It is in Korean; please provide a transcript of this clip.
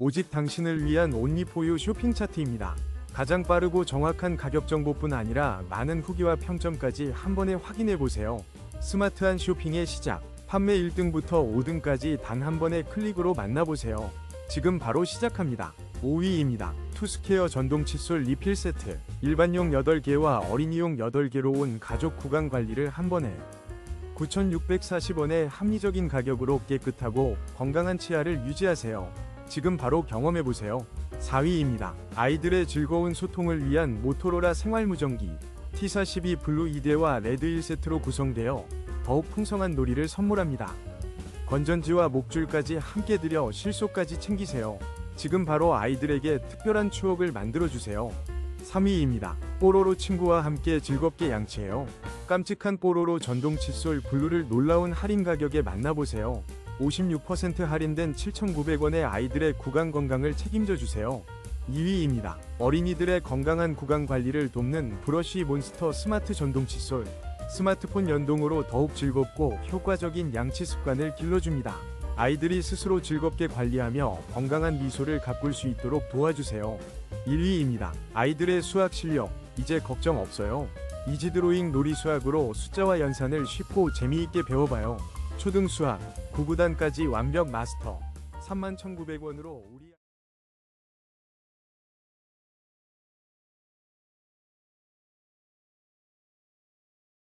오직 당신을 위한 온리포유 쇼핑 차트입니다. 가장 빠르고 정확한 가격 정보뿐 아니라 많은 후기와 평점까지 한 번에 확인해 보세요. 스마트한 쇼핑의 시작. 판매 1등부터 5등까지 단 한 번의 클릭으로 만나보세요. 지금 바로 시작합니다. 5위입니다. 투스케어 전동 칫솔 리필 세트. 일반용 8개와 어린이용 8개로 온 가족 구강 관리를 한 번에 9,640원의 합리적인 가격으로 깨끗하고 건강한 치아를 유지하세요. 지금 바로 경험해 보세요. 4위입니다. 아이들의 즐거운 소통을 위한 모토로라 생활무전기 T42 블루 2대와 레드 1세트로 구성되어 더욱 풍성한 놀이를 선물합니다. 건전지와 목줄까지 함께 드려 실속까지 챙기세요. 지금 바로 아이들에게 특별한 추억을 만들어 주세요. 3위입니다. 뽀로로 친구와 함께 즐겁게 양치해요. 깜찍한 뽀로로 전동 칫솔 블루를 놀라운 할인 가격에 만나보세요. 56% 할인된 7,900원의 아이들의 구강 건강을 책임져 주세요. 2위입니다. 어린이들의 건강한 구강 관리를 돕는 브러쉬 몬스터 스마트 전동 칫솔. 스마트폰 연동으로 더욱 즐겁고 효과적인 양치 습관을 길러줍니다. 아이들이 스스로 즐겁게 관리하며 건강한 미소를 가꿀 수 있도록 도와주세요. 1위입니다. 아이들의 수학 실력, 이제 걱정 없어요. 이지 드로잉 놀이 수학으로 숫자와 연산을 쉽고 재미있게 배워봐요. 초등 수학, 9구단까지 완벽 마스터. 31,900원으로 우리